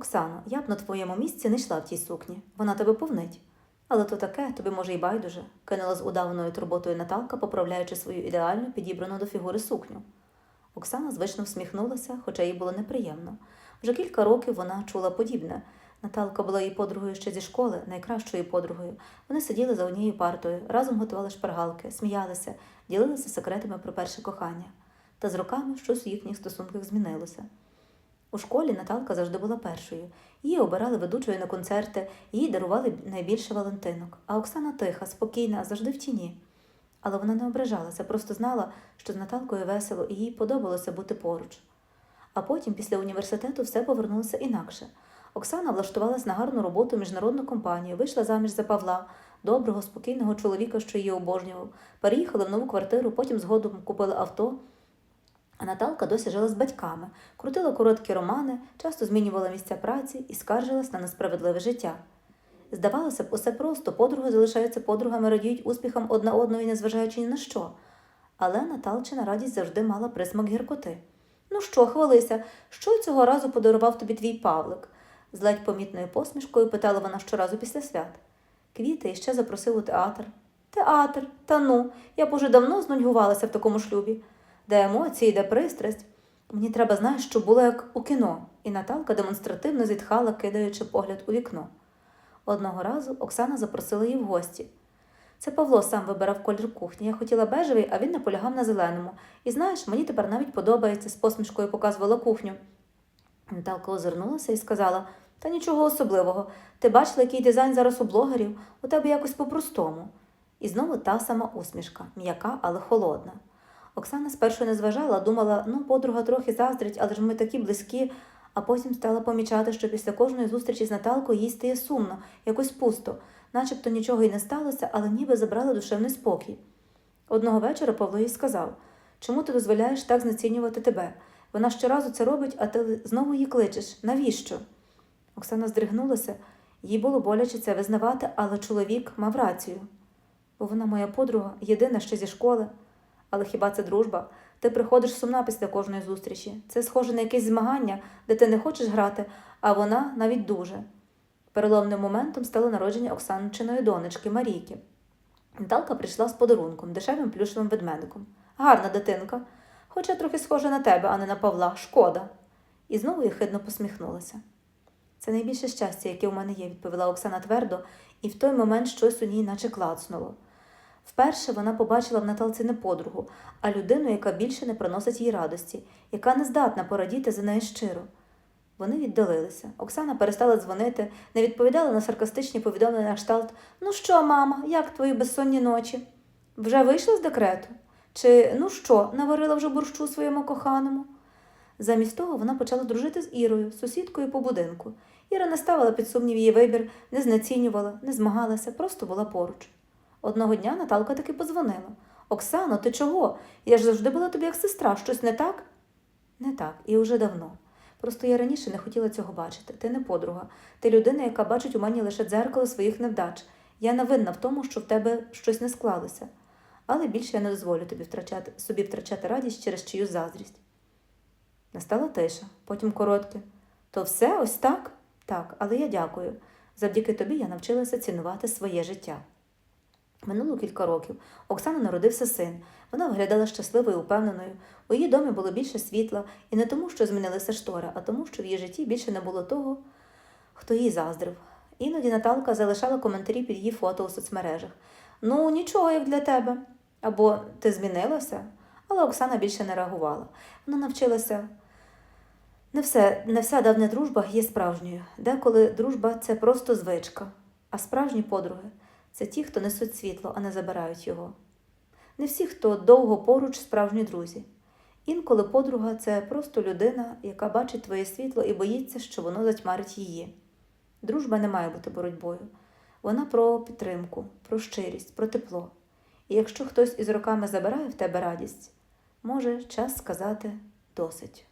Оксано, я б на твоєму місці не йшла в тій сукні. Вона тебе повнить. Але то таке, тобі може й байдуже, кинула з удаваною турботою Наталка, поправляючи свою ідеально підібрану до фігури сукню. Оксана звично всміхнулася, хоча їй було неприємно. Вже кілька років вона чула подібне. Наталка була її подругою ще зі школи, найкращою подругою. Вони сиділи за однією партою, разом готували шпаргалки, сміялися, ділилися секретами про перше кохання. Та з роками щось у їхніх стосунках змінилося. У школі Наталка завжди була першою. Її обирали ведучою на концерти, їй дарували найбільше валентинок. А Оксана тиха, спокійна, завжди в тіні. Але вона не ображалася, просто знала, що з Наталкою весело і їй подобалося бути поруч. А потім, після університету, все повернулося інакше. Оксана влаштувалась на гарну роботу міжнародну компанію, вийшла заміж за Павла, доброго, спокійного чоловіка, що її обожнював. Переїхали в нову квартиру, потім згодом купили авто. А Наталка досі жила з батьками, крутила короткі романи, часто змінювала місця праці і скаржилась на несправедливе життя. Здавалося б, усе просто подруги залишаються подругами, радіють успіхам одна одної, незважаючи ні на що. Але Наталчина радість завжди мала присмак гіркоти. Ну що, хвалися, що цього разу подарував тобі твій Павлик? з ледь помітною посмішкою питала вона щоразу після свят. Квіти іще запросив у театр. Театр, та ну, я б уже давно знудьгувалася в такому шлюбі. Де емоції, де пристрасть. Мені треба, знаєш, щоб було як у кіно, і Наталка демонстративно зітхала, кидаючи погляд у вікно. Одного разу Оксана запросила її в гості. Це Павло сам вибирав колір кухні. Я хотіла бежевий, а він наполягав на зеленому. І знаєш, мені тепер навіть подобається, з посмішкою показувала кухню. Наталка озирнулася і сказала: Та нічого особливого. Ти бачила, який дизайн зараз у блогерів, у тебе якось по-простому. І знову та сама усмішка, м'яка, але холодна. Оксана спершу не зважала, думала, ну, подруга трохи заздрить, але ж ми такі близькі, а потім стала помічати, що після кожної зустрічі з Наталкою їй стає сумно, якось пусто, начебто нічого й не сталося, але ніби забрала душевний спокій. Одного вечора Павло їй сказав чому ти дозволяєш так знецінювати тебе? Вона щоразу це робить, а ти знову її кличеш. Навіщо? Оксана здригнулася, їй було боляче це визнавати, але чоловік мав рацію. Бо вона моя подруга, єдина ще зі школи. Але хіба це дружба? Ти приходиш сумна після кожної зустрічі. Це схоже на якесь змагання, де ти не хочеш грати, а вона навіть дуже. Переломним моментом стало народження Оксанчиної донечки Марійки. Наталка прийшла з подарунком, дешевим плюшевим ведмедиком. Гарна дитинка, хоча трохи схожа на тебе, а не на Павла. Шкода. І знову єхидно посміхнулася. Це найбільше щастя, яке у мене є, відповіла Оксана твердо, і в той момент щось у ній наче клацнуло. Вперше вона побачила в Наталці не подругу, а людину, яка більше не приносить їй радості, яка не здатна порадіти за неї щиро. Вони віддалилися. Оксана перестала дзвонити, не відповідала на саркастичні повідомлення на кшталт Ну що, мама, як твої безсонні ночі? Вже вийшла з декрету? Чи ну що, наварила вже борщу своєму коханому? Замість того вона почала дружити з Ірою, сусідкою по будинку. Іра не ставила під сумнів її вибір, не знецінювала, не змагалася, просто була поруч. Одного дня Наталка таки подзвонила. Оксано, ти чого? Я ж завжди була тобі як сестра, щось не так? Не так, і вже давно. Просто я раніше не хотіла цього бачити. Ти не подруга. Ти людина, яка бачить у мені лише дзеркало своїх невдач. Я не винна в тому, що в тебе щось не склалося. Але більше я не дозволю тобі втрачати, собі втрачати радість через чиюсь заздрість. Настала тиша, потім коротке. То все ось так? Так, але я дякую. Завдяки тобі я навчилася цінувати своє життя. Минуло кілька років. Оксана народився син. Вона виглядала щасливою і упевненою. У її домі було більше світла, і не тому, що змінилися штори, а тому, що в її житті більше не було того, хто їй заздрив. Іноді Наталка залишала коментарі під її фото у соцмережах. Ну, нічого, як для тебе. Або ти змінилася? Але Оксана більше не реагувала. Вона навчилася. Не все, не вся давня дружба є справжньою. Деколи дружба це просто звичка, а справжні подруги це ті, хто несуть світло, а не забирають його. Не всі, хто довго поруч, справжні друзі. Інколи подруга це просто людина, яка бачить твоє світло і боїться, що воно затьмарить її. Дружба не має бути боротьбою. Вона про підтримку, про щирість, про тепло. І якщо хтось із роками забирає в тебе радість, може час сказати досить.